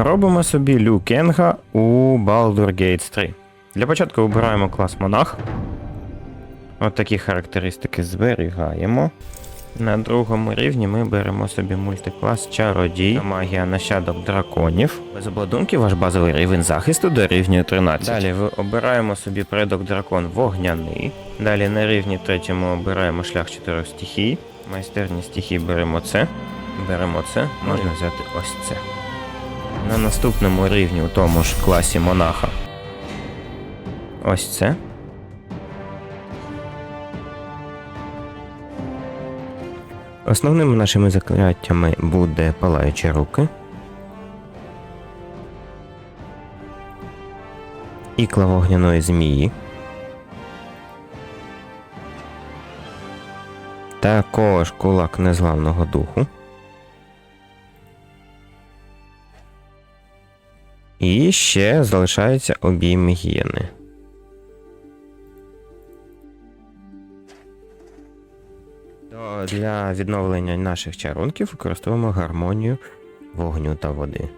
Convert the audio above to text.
Робимо собі Лю Кенга у Baldur Gates 3. Для початку обираємо клас монах. От такі характеристики зберігаємо. На другому рівні ми беремо собі мультиклас чародій, магія нащадок драконів. Без обладунків ваш базовий рівень захисту дорівнює 13. Далі ви обираємо собі предок дракон вогняний. Далі на рівні третьому обираємо шлях чотирьох стихій. Майстерні стихій беремо це. Беремо це, можна взяти ось це. На наступному рівні у тому ж класі монаха. Ось це. Основними нашими закляттями буде палаючі руки. Ікла вогняної змії. Також кулак незламного духу. І ще залишається обійм гієни. Для відновлення наших чарунків використовуємо гармонію вогню та води.